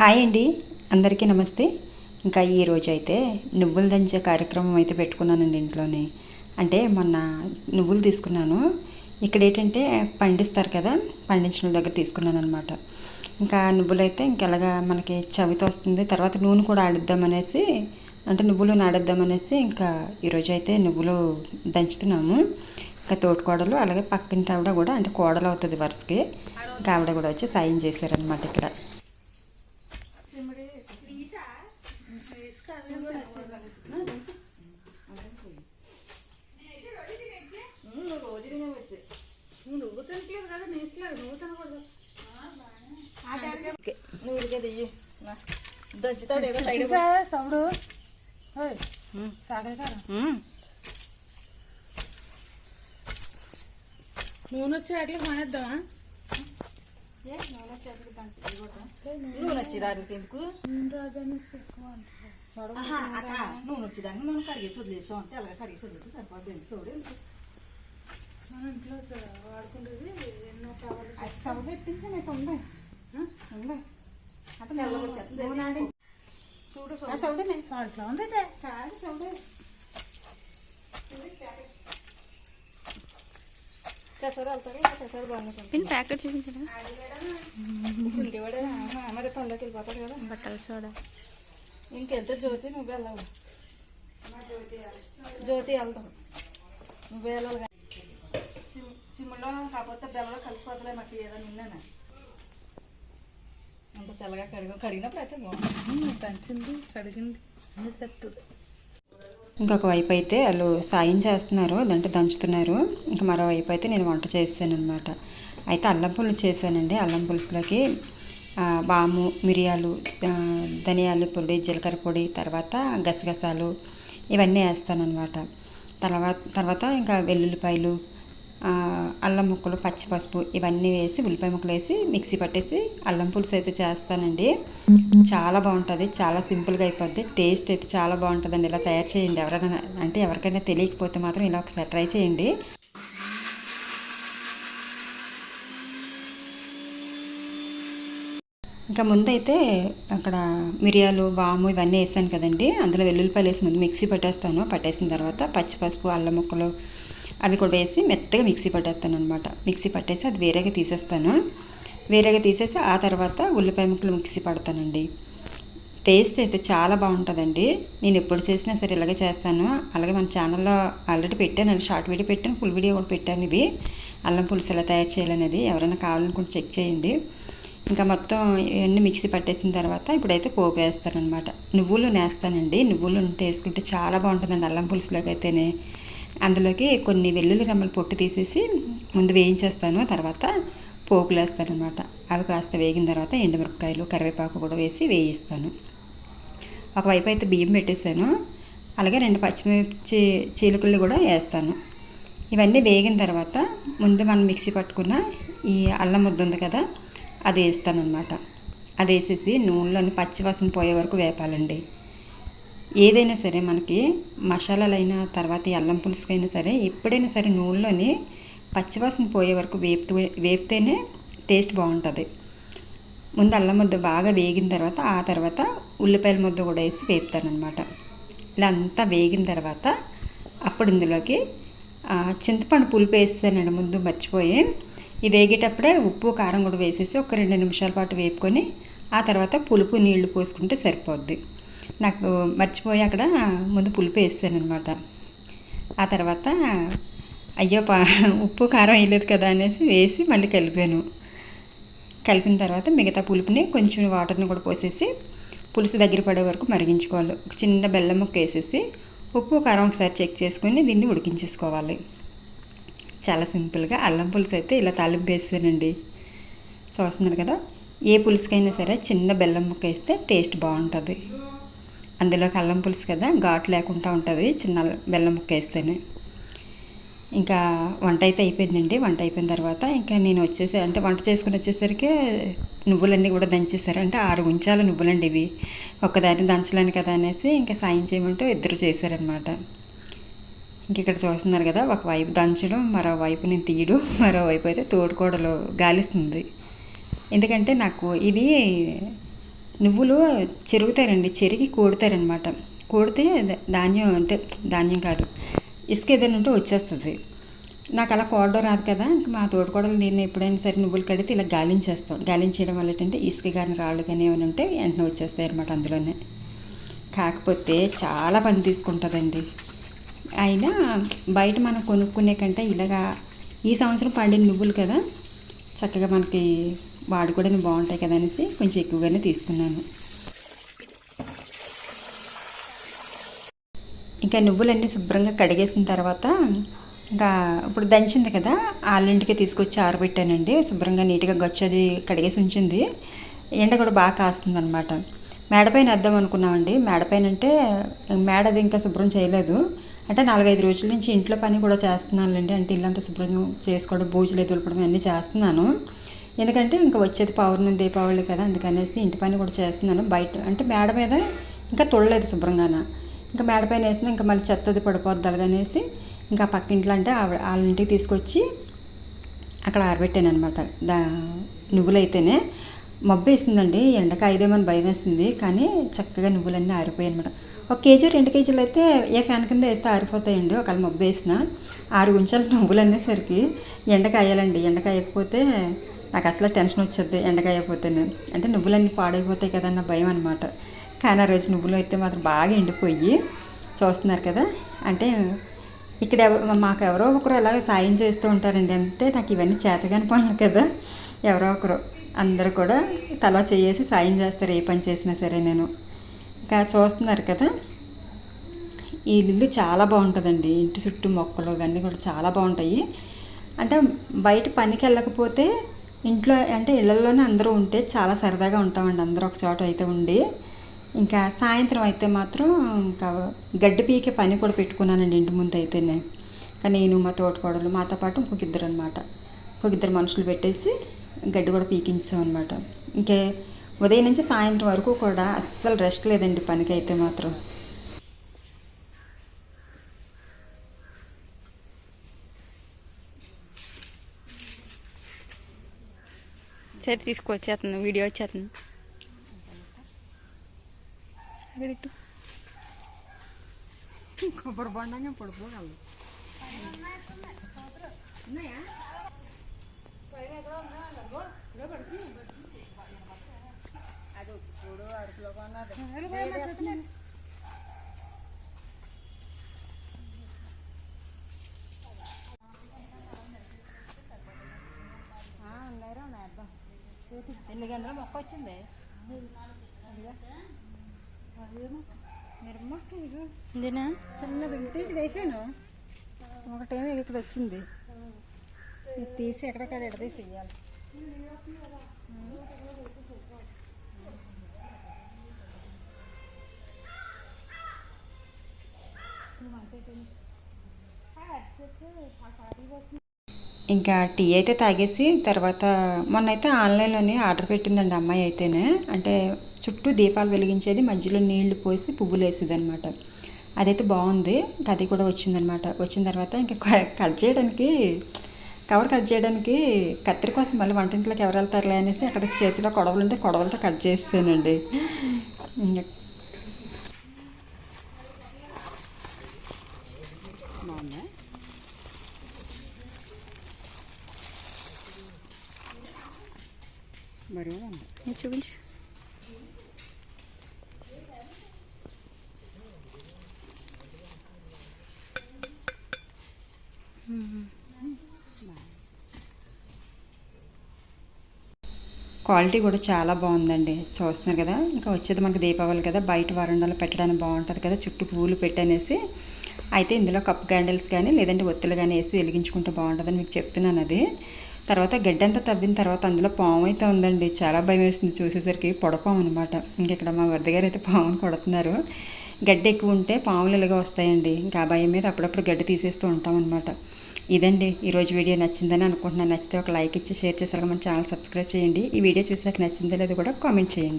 Hi అండి. అందరికీ నమస్తే. ఇంకా ఈ రోజు అయితే నువ్వులు దంచే కార్యక్రమం అయితే పెట్టుకున్నానండి ఇంట్లోనే. అంటే మొన్న నువ్వులు తీసుకున్నాను. ఇక్కడ ఏంటంటే పండిస్తారు కదా పండించిన దగ్గర తీసుకున్నాను అనమాట ఇంకా నువ్వులు అయితే ఇంకెలాగా మనకి చవితో వస్తుంది తర్వాత నూనె కూడా ఆడిద్దామనేసి అంటే నువ్వులు నాడేద్దామనేసి ఇంకా ఈరోజు అయితే నువ్వులు దంచుతున్నాము. ఇంకా తోటికోడలు అలాగే పక్కింటి ఆవిడ కూడా అంటే కోడలు అవుతుంది వరుసకి ఇంకా ఆవిడ కూడా వచ్చి సాయం చేశారనమాట ఇక్కడ నువ్వు తినట్లేదు కదా నీసులేదు నువ్వు తినకూడదు దంచుతాడు ఏదో సైడ్ సౌడు నూనె వచ్చి అట్లా మానేద్దామా? నూనె వచ్చేదానికి ఎందుకు? నూనె వచ్చేదాన్ని మనం కడిగేసి వదిలేసాం అలాగే కడిగేసి వదిలేస్తే సరిపోతుంది చూడు మన ఇంట్లో వాడుకుంటుంది ఎన్నో కావాలి. అది సౌండ్ పెట్టించాను అయితే ఉంది ఉంది అంటే వచ్చేస్తుంది. చూడు సౌడే. సాల్ట్లో ఉంది ఇదే. కాదు సౌండ్ బాగుంటుంది ప్యాకెట్ చూపించరా కుంటివాడే మరి పనులోకి వెళ్ళిపోతాడు కదా. బట్టల సోడా. ఇంకెళ్తే జ్యోతి నువ్వు వెళ్ళావు జ్యోతి వెళ్తాం నువ్వు సిమ్- సిమ్లో కాకపోతే బెల్లలో కలిసిపోతలే మాకు ఏదో నిన్న అంత తెల్లగా కడిగా కడిగినప్పుడు అయితే బాగుంది దంచింది కడిగింది. అన్ని ఇంకొక వైపు అయితే వాళ్ళు సాయం చేస్తున్నారు అంటే దంచుతున్నారు. ఇంకా మరోవైపు అయితే నేను వంట చేస్తాను అనమాట అయితే అల్లం పులుసు చేశానండి. అల్లం పులుసులోకి వాము మిరియాలు ధనియాల పొడి జీలకర్ర పొడి తర్వాత గసగసాలు ఇవన్నీ వేస్తాను అనమాట తర్వాత తర్వాత ఇంకా వెల్లుల్లిపాయలు అల్లం ముక్కలు పచ్చి పసుపు ఇవన్నీ వేసి ఉల్లిపాయ ముక్కలు వేసి మిక్సీ పట్టేసి అల్లం పులుసు అయితే చేస్తానండి. చాలా బాగుంటుంది చాలా సింపుల్గా అయిపోద్ది. టేస్ట్ అయితే చాలా బాగుంటుందండి. ఇలా తయారు చేయండి ఎవరైనా అంటే ఎవరికైనా తెలియకపోతే మాత్రం ఇలా ఒకసారి ట్రై చేయండి. ఇంకా ముందైతే అక్కడ మిరియాలు వాము ఇవన్నీ వేసాను కదండి. అందులో వెల్లుల్లిపాయలు వేసి ముందు మిక్సీ పట్టేస్తాను. పట్టేసిన తర్వాత పచ్చి పసుపు అల్లం ముక్కలు అవి కూడా వేసి మెత్తగా మిక్సీ పట్టేస్తాను అనమాట మిక్సీ పట్టేసి అది వేరేగా తీసేస్తాను. వేరేగా తీసేసి ఆ తర్వాత ఉల్లిపాయ ముక్కలు మిక్సీ పడతానండి. టేస్ట్ అయితే చాలా బాగుంటుందండి. నేను ఎప్పుడు చేసినా సరే ఇలాగే చేస్తాను. అలాగే మన ఛానల్లో ఆల్రెడీ పెట్టాను. షార్ట్ వీడియో పెట్టాను. ఫుల్ వీడియో కూడా పెట్టాను ఇవి అల్లం పులుసు ఎలా తయారు చేయాలనేది ఎవరైనా కావాలనుకుంటే చెక్ చేయండి. ఇంకా మొత్తం ఇవన్నీ మిక్సీ పట్టేసిన తర్వాత ఇప్పుడైతే పోపు వేస్తానమాట నువ్వులు నేస్తానండి. నువ్వులు ఉంటే వేసుకుంటే చాలా బాగుంటుందండి అల్లం పులుసులోకి అయితేనే. అందులోకి కొన్ని వెల్లుల్లి రెమ్మలు పొట్టు తీసేసి ముందు వేయించేస్తాను తర్వాత పోపులు వేస్తాను అనమాట అవి కాస్త వేగిన తర్వాత ఎండుమిరపకాయలు కరివేపాకు కూడా వేసి వేయిస్తాను. ఒకవైపు అయితే బియ్యం పెట్టేశాను అలాగే రెండు పచ్చిమిర్చి చీలుకలు కూడా వేస్తాను. ఇవన్నీ వేగిన తర్వాత ముందు మనం మిక్సీ పట్టుకున్న ఈ అల్లం ముద్ద ఉంది కదా అది వేస్తాను అనమాట అది వేసేసి నూనెలోని పచ్చివాసన పోయే వరకు వేపాలండి. ఏదైనా సరే మనకి మసాలాలైనా తర్వాత అల్లం పులుసుకైనా సరే ఎప్పుడైనా సరే నూనెలోని పచ్చివాసన పోయే వరకు వేపుతూ వేపితేనే టేస్ట్ బాగుంటుంది. ముందు అల్లం ముద్ద బాగా వేగిన తర్వాత ఆ తర్వాత ఉల్లిపాయల ముద్ద కూడా వేసి వేపుతానమాట ఇలా అంతా వేగిన తర్వాత అప్పుడు ఇందులోకి చింతపండు పులుపు వేస్తానండి ముందు మర్చిపోయి. ఈ వేగేటప్పుడే ఉప్పు కారం కూడా వేసేసి ఒక రెండు నిమిషాల పాటు వేపుకొని ఆ తర్వాత పులుపు నీళ్ళు పోసుకుంటే సరిపోద్ది. నాకు మర్చిపోయి అక్కడ ముందు పులుపు వేసానమాట ఆ తర్వాత అయ్యో పా ఉప్పు కారం వేయలేదు కదా అనేసి వేసి మళ్ళీ కలిపాను. కలిపిన తర్వాత మిగతా పులుపుని కొంచెం వాటర్ని కూడా పోసేసి పులుసు దగ్గర పడే వరకు మరిగించుకోవాలి. ఒక చిన్న బెల్లం ముక్క వేసేసి ఉప్పు కారం ఒకసారి చెక్ చేసుకొని దీన్ని ఉడికించేసుకోవాలి. చాలా సింపుల్గా అల్లం పులుసు అయితే ఇలా తాలింపు వేసానండి చూస్తున్నారు కదా? ఏ పులుసుకైనా సరే చిన్న బెల్లం ముక్క వేస్తే టేస్ట్ బాగుంటుంది. అందులోకి అల్లం పులుసు కదా ఘాటు లేకుండా ఉంటుంది చిన్న బెల్లం ముక్క వేస్తేనే. ఇంకా వంట అయితే అయిపోయిందండి. వంట అయిపోయిన తర్వాత ఇంకా నేను వచ్చేసి అంటే వంట చేసుకుని వచ్చేసరికి నువ్వులన్నీ కూడా దంచేసారు అంటే ఆరు ఉంచాలి నువ్వులండి ఇవి. ఒక్కదాన్ని దంచలేను కదా అనేసి ఇంకా సాయం చేయమంటూ ఇద్దరు చేశారనమాట ఇంక ఇక్కడ చూస్తున్నారు కదా ఒకవైపు దంచడం మరోవైపు నేను తీయడం మరోవైపు అయితే తోడుకోడలు గాలిస్తుంది. ఎందుకంటే నాకు ఇవి నువ్వులు చెరుగుతారండి చెరిగి కోడతారనమాట కోడితే ధాన్యం అంటే ధాన్యం కాదు ఇసుక ఏదైనా ఉంటే వచ్చేస్తుంది. నాకు అలా కోడడం రాదు కదా ఇంక మా తోడుకోడలు నేను ఎప్పుడైనా సరే నువ్వులు కడితే ఇలా గాలించేస్తాం. గాలించేయడం వల్ల ఏంటంటే ఇసుక కానీ రాళ్ళు కానీ ఏమైనా ఉంటే వెంటనే వచ్చేస్తాయి అనమాట అందులోనే. కాకపోతే చాలా పని తీసుకుంటుందండి. అయినా బయట మనం కొనుక్కునే కంటే ఇలాగా ఈ సంవత్సరం పండిన నువ్వులు కదా చక్కగా మనకి వాడు కూడా బాగుంటాయి కదా అనేసి కొంచెం ఎక్కువగానే తీసుకున్నాను. ఇంకా నువ్వులన్నీ శుభ్రంగా కడిగేసిన తర్వాత ఇంకా ఇప్పుడు దంచింది కదా ఆళ్ళింటికి తీసుకొచ్చి ఆరబెట్టానండి. శుభ్రంగా నీట్గా గచ్చది కడిగేసి ఉంచింది. ఎండ కూడా బాగా కాస్తుంది అనమాట మేడపైన వేద్దాం అనుకున్నామండి. మేడపైన అంటే మేడది ఇంకా శుభ్రం చేయలేదు. అంటే నాలుగైదు రోజుల నుంచి ఇంట్లో పని కూడా చేస్తున్నానులేండి. అంటే ఇల్లంతా శుభ్రం చేసుకోవడం బూజులు దులపడం అన్నీ చేస్తున్నాను. ఎందుకంటే ఇంకా వచ్చేది పౌర్ణమి దీపావళి కదా అందుకనేసి ఇంటి పని కూడా చేస్తున్నాను. బయట అంటే మేడ మీద ఇంకా తొడలేదు శుభ్రంగాన. ఇంకా మేడ పైన వేసినా ఇంకా మళ్ళీ చెత్తది పడిపోద్ది అలాగనేసి ఇంకా పక్కింట్లో అంటే వాళ్ళ ఇంటికి తీసుకొచ్చి అక్కడ ఆరబెట్టాను అనమాట దా నువ్వులైతేనే. మబ్బు వేసిందండి ఎండక ఐదేమని భయం వేసింది కానీ చక్కగా నువ్వులన్నీ ఆరిపోయాయి అనమాట ఒక కేజీ రెండు కేజీలు అయితే ఏ ఫ్యాన్ కింద వేస్తే ఆరిపోతాయండి. ఒకవేళ మబ్బు వేసిన ఆరు గుంచాలు నువ్వులు అనేసరికి ఎండకాయాలండి. ఎండకాయకపోతే నాకు అసలు టెన్షన్ వచ్చేది ఎండకాయకపోతేనే అంటే నువ్వులన్నీ పాడైపోతాయి కదా భయం అనమాట కానీ ఆ రోజు నువ్వులు అయితే మాత్రం బాగా ఎండిపోయి చూస్తున్నారు కదా. అంటే ఇక్కడ మాకు ఎవరో ఒకరు అలాగ సాయం చేస్తూ ఉంటారండి అంటే నాకు ఇవన్నీ చేతగాని పనులు కదా. ఎవరో ఒకరు. అందరూ కూడా తలా చేసి సాయం చేస్తారు ఏ పని చేసినా సరే నేను. ఇంకా చూస్తున్నారు కదా. ఈ ఇల్లు చాలా బాగుంటుందండి. ఇంటి చుట్టూ మొక్కలు ఇవన్నీ కూడా చాలా బాగుంటాయి. అంటే బయట పనికి వెళ్ళకపోతే ఇంట్లో అంటే ఇళ్ళల్లోనే అందరూ ఉంటే చాలా సరదాగా ఉంటామండి. అందరూ ఒక చోట అయితే ఉండి. ఇంకా సాయంత్రం అయితే మాత్రం ఇంకా గడ్డి పీకే పని కూడా పెట్టుకున్నానండి ఇంటి ముందు అయితేనే. కానీ నేను మా తోటకోడలు మాతో పాటు ఇంకొక ఇద్దరు అనమాట ఇంకొక ఇద్దరు మనుషులు పెట్టేసి గడ్డి కూడా పీకించాం అనమాట ఇంకే ఉదయం నుంచి సాయంత్రం వరకు కూడా అస్సలు రెస్ట్ లేదండి పనికి అయితే మాత్రం. సరే తీసుకొచ్చేస్తుంది వీడియో వచ్చేస్తుంది. కొబ్బరి బొండంగా పడిపోగలదు ఎన్ని గంటల మొక్క వచ్చింది. మిరమ్మక్క ఇది ఇదేనా చిన్నది ఉంటే ఇది వేసాను. ఒకటేమో ఇక్కడ వచ్చింది. ఇది తీసి ఎక్కడెక్కడ ఎడదీసి వేయాలి ఇంకా టీ అయితే తాగేసి తర్వాత మొన్న అయితే ఆన్లైన్లోనే ఆర్డర్ పెట్టిందండి అమ్మాయి అయితేనే. అంటే చుట్టూ దీపాలు వెలిగించేది మధ్యలో నీళ్ళు పోసి పువ్వులు వేసేది అనమాట అదైతే బాగుంది. అది కూడా వచ్చిందనమాట వచ్చిన తర్వాత ఇంకా కట్ చేయడానికి కవర్ కట్ చేయడానికి కత్తిరి కోసం మళ్ళీ వంటింట్లోకి ఎవరు వెళ్తారులే అనేసి అక్కడ చేతిలో కొడవలు ఉంటే కొడవలతో కట్ చేసానండి ఇంకా బాగుందా? బరువు ఉంది? ఇది చూపించు. క్వాలిటీ కూడా చాలా బాగుందండి. చూస్తున్నారు కదా? ఇంకా వచ్చేది మనకి దీపావళి కదా? బయట వరండాలో పెట్టడానికి బాగుంటుంది కదా? చుట్టూ పువ్వులు పెట్టనేసి. అయితే ఇందులో కప్ క్యాండిల్స్ కానీ లేదంటే ఒత్తులు కానీ వేసి వెలిగించుకుంటే బాగుంటుందని మీకు చెప్తున్నాను అది. తర్వాత గడ్డంతా తవ్విన తర్వాత అందులో పాము అయితే ఉందండి. చాలా భయం వేస్తుంది చూసేసరికి పొడపాము అనమాట ఇంకెక్కడ మా వరదగారు అయితే పామును కొడుతున్నారు. గడ్డి ఎక్కువ ఉంటే పాములు ఇలాగ వస్తాయండి. ఇంకా ఆ భయం మీద అప్పుడప్పుడు గడ్డి తీసేస్తూ ఉంటాం అనమాట ఇదండి. ఈరోజు వీడియో నచ్చిందని అనుకుంటున్నాను. నచ్చితే ఒక లైక్ ఇచ్చి షేర్ చేసాక మన ఛానల్ సబ్స్క్రైబ్ చేయండి. ఈ వీడియో చూసాక నచ్చిందో లేదో కూడా కామెంట్ చేయండి.